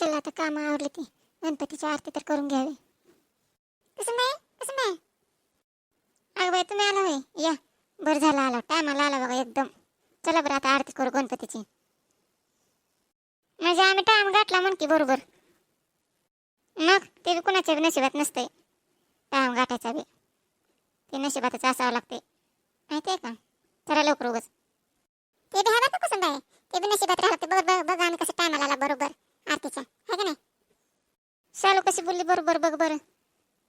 चल आता काम आवरले ते गणपतीची आरती तर करून घ्यावी. कसं नाही कसं नाही अगं बाई तुम्ही आला होय? या. बरं झालं आला. टायमाला आला बघा एकदम. चला बरं आता आरती करू गणपतीची. म्हणजे आम्ही टाइम गाठला म्हण की बरोबर. मग ते बी कुणाच्या बी नशिबात नसतंय. टाइम गाठायचा बी. ते नशिबातच असावं लागते माहिती आहे का? चला लवकर उगच. ते बी का कसं बाय ते बी नशिबात राहते बघ बघ बघ आम्ही कसं टायमाला आला बरोबर. आरतीच्या आहे का नाही? शालू कशी बोलली? बरोबर बघ बरं.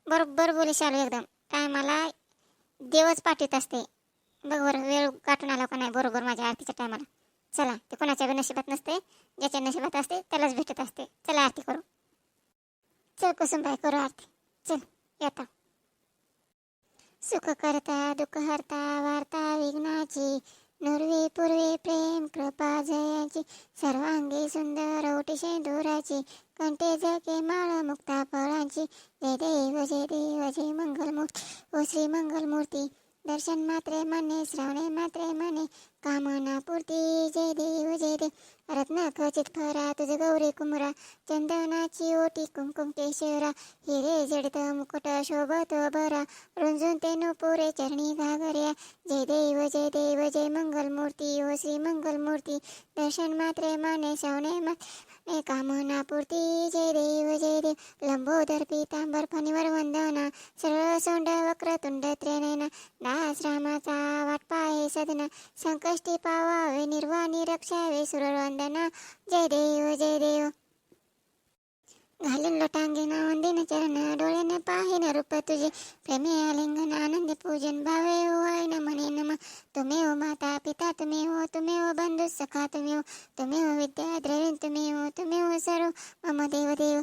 बरोबर बोली शालू एकदम. टायमाला देवच पाठवत असते. बघ बरं वेळ गाठून आला का नाही? बरोबर माझ्या आरतीच्या टायमाला चला ते कोणाच्या बी नशिबात नसते. ज्याच्या नशिबात असते त्यालाच भेटत असते. चला आरती करू. चल कुसुमबाई करू आरती. चल येता. सुख करता दुःख हरता वार्ता विघ्नाची. नुरवी पूर्वी प्रेम कृपा जयाची सर्वांगी सुंदर ओटी शेंदुराची कंटे जके माळ मुक्ता फळांची. जय देव जय देव जय मंगलमूर्ती. ओ श्री मंगलमूर्ती दर्शन मात्रे मने श्रावणे मात्रे मने कामना पूर्ती जय देव जय देव. रत्न खचित फरा तुझ गौरी कुमरा चंदनाची ओटी कुमकुम केशरा. हिरे जडत मुकुट शोभत भरा रुंजून ते नुपुरे चरणी घागर्या जय देव जय देव जय मंगलमूर्ती ओ श्री मंगलमूर्ती. दर्शन मात्रे माने श्रावणे मात्रे कामना पूर्ती. जय देव जय देव. लंबोदर पितांबर फणीवर वंदना. सरळ सोंड वक्र तुंड दास रामाचा पाहे सदना संकष्टी पावावे निर्वाणी रक्षावे सुरवंदना जय देव जय देव घालून लोटांगीन वंदिन चरण डोळ्याने पाहिन रूप तुझे प्रेमे आलिंगन आनंद पूजन भावे हो आय न म्हणे नम तुम्ही हो माता पिता तुम्ही हो तुम्ही हो बंधू सखा तुम्ही हो तुम्ही हो विद्या द्रवीण तुम्ही हो तुम्ही हो सर्व मम देव देव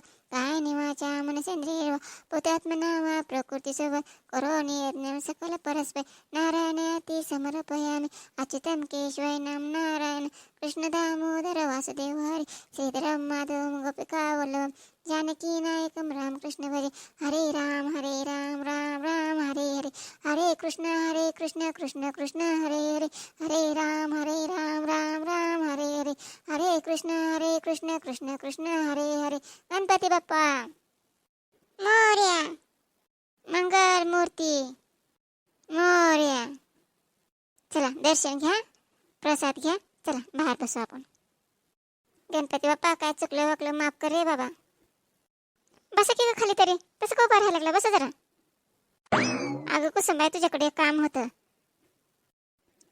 काय निवाचा हो, पुतात्मनामा प्रकृती सोबत करोनी यज्ञ सकल परस्पर नारायण अति समर्पयामि। अच्युतं केशवाय नाम नारायण। कृष्ण दामोदर वासुदेव हरि। श्रीधरं माधवं गोपिका वल्लभं। जानकी नायकं रामकृष्ण भजे हरे राम हरे राम राम राम हरे हरे। हरे कृष्ण हरे कृष्ण कृष्ण कृष्ण हरे हरे। हरे राम हरे राम राम राम हरे हरे। हरे कृष्ण हरे कृष्ण कृष्ण कृष्ण हरे हरे। गणपती बाप्पा मोर्या मंगल मूर्ती. मोर्या. चला दर्शन घ्या. प्रसाद घ्या. चला बाहेर बसू आपण. गणपती बाप्पा काय चुकलं वाकलं माफ कर रे बाबा. बसा की खाली तरी. तसं का उभा राहायला लागला? बसा जरा. अगं कुसुमबाई तुझ्याकडे काम होतं.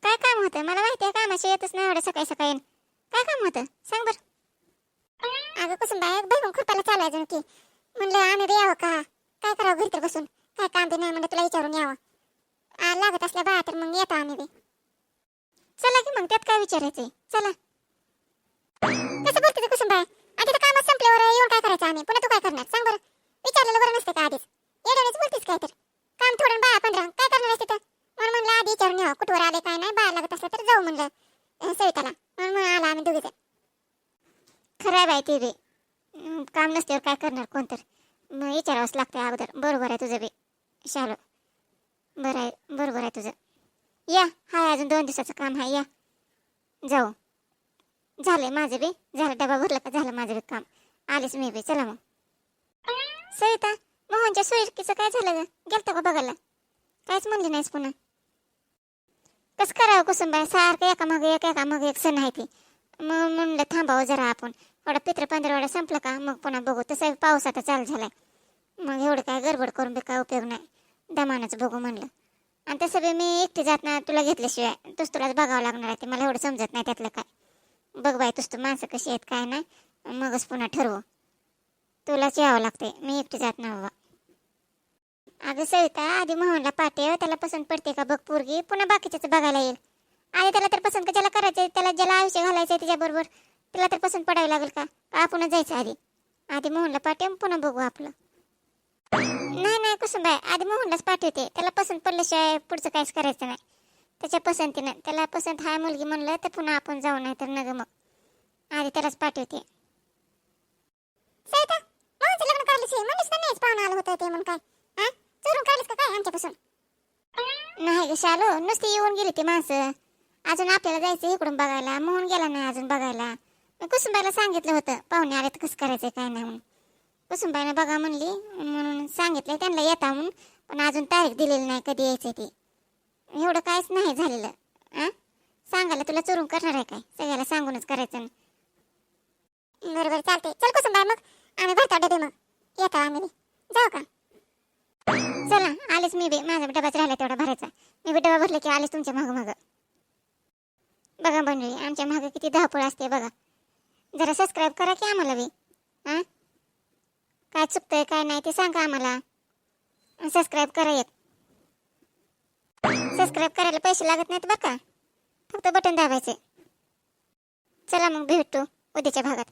काय काम होतं? मला माहिती आहे कामाशी येतच नाही एवढं सकाळी सकाळी. काय काम होतं? सांग बरं. अगं कुसुमबाई बघून खुरपायला चालू अजून की म्हणलं आम्ही बी यावं का? काय करावं घरी तर बसून? काय काम बी नाही म्हणलं तुला विचारून यावं. लागत असल्या बा तर मग येतो आम्ही बी. चला की मग त्यात काय विचारायचंय? चला. कसं बोलते ते कुसुमबाई आधी तर कामच संपल्यावर येऊन काय करायचं आम्ही? पुन्हा तू काय करणार? सांग बरं. विचारलेलं बरं नसतं का आधीच? येड्यानेच बोलतेस काय तर? काम थोडं बाया पंधरा. काय करणार असते तर म्हणून म्हणलं आधी विचारून यावं. कुठवर आले काय नाही बाहेर लागत असलं तर जाऊ म्हणलं. सविताला. म्हणून मग आला आम्ही दोघे खरं आहे बाय ते बी. काम नसल्यावर काय करणार कोण तर? मग विचारावंच लागतं अगोदर. बरोबर आहे तुझं बी. शालो बरं आहे बरोबर आहे तुझं. या हाय अजून दोन दिवसाचं काम आहे या. जाऊ. झालंय माझं बी. झालं डबा भरला का झालं माझं बी काम. आलेच मी बी. चला मग. सविता मोहनच्या सोयकीचं काय झालं ग? गेलता का बघायला? काहीच म्हणली नाहीस पुन्हा. कसं करावं कुसुंबाई सारखं एका मग एक एका मग एक सण आहे ती. मग म्हणलं थांबावं जरा आपण. एवढा पित्र पंधरवडा संपलं का? मग पुन्हा बघू. तसं पाऊस आता चालू झालाय. मग एवढं काय गडबड करून बी काय उपयोग नाही. दमानच बघू म्हणलं. आणि तसं बी मी एकटी जात ना तुला घेतल्याशिवाय. तूच तुलाच बघावं लागणार आहे ते. मला एवढं समजत नाही त्यातलं काय. बघ बाई तूच तू माणसं कशी आहेत काय नाही. मगच पुन्हा ठरवू. तुलाच यावं लागते मी एकटी जात ना बाबा. अगं सविता आधी मोहनला पाठव. त्याला पसंत पडते का बघ पोरगी. पुन्हा बाकीच्याच बघायला येईल. आधी त्याला तर पसंत का ज्याला करायचं त्याला ज्याला आयुष्य घालायचं आहे त्याच्याबरोबर त्याला तर पसंत पडावी लागेल का? का आपणच जायचं आधी. आधी मोहनला पाठव पुन्हा बघू आपलं. नाही. नाही कसं बाय आधी मोहनलाच पाठवते त्याला पसंत पडल्याशिवाय पुढचं काहीच करायचं नाही. त्याच्या पसंतीनं. त्याला पसंत हाय मुलगी म्हणलं तर पुन्हा आपण जाऊ नाही तर नग मग. आधी त्यालाच पाठवते लग्न काढलीस म्हणलीस का नाहीच पाहुणा आलं होतं ते म्हणून काय? हा? चोरून काढलीस का काय आमच्यापासून? नाही ग शालो नुसती येऊन गेली ती माणसं. अजून आपल्याला जायचं इकडून बघायला. मोहन गेला नाही अजून बघायला. मी कुसुंबाईला सांगितलं होतं पाहुणे आले तर कसं करायचं काय नाही म्हणून. कुसुंबाईनं बघा म्हणली म्हणून सांगितलं त्यांना येता म्हणून पण अजून तारीख दिलेली नाही कधी यायचं ते. एवढं काहीच नाही झालेलं हां सांगायला तुला चोरून करणार आहे काय? सगळ्याला सांगूनच करायचं बरोबर चालते चल कुसुंबाई मग. आम्ही भरतो डबे मग. येतो आम्ही जाऊ का? चला आलेच मी बी. माझा डबाच राहिला तेवढा भरायचा. मी बी डबा भरले की आलेच तुमच्या मागं मागं. बघा मंडळी आमच्या मागं किती धावपळ असते बघा. जरा सबस्क्राईब करा की आम्हाला बी हां काय चुकतंय काय नाही ते सांगा आम्हाला. सबस्क्राईब करा एक. सबस्क्राईब करायला पैसे लागत नाहीत बरं का? फक्त बटन दाबायचे. चला मग भेटू उद्याच्या भागात.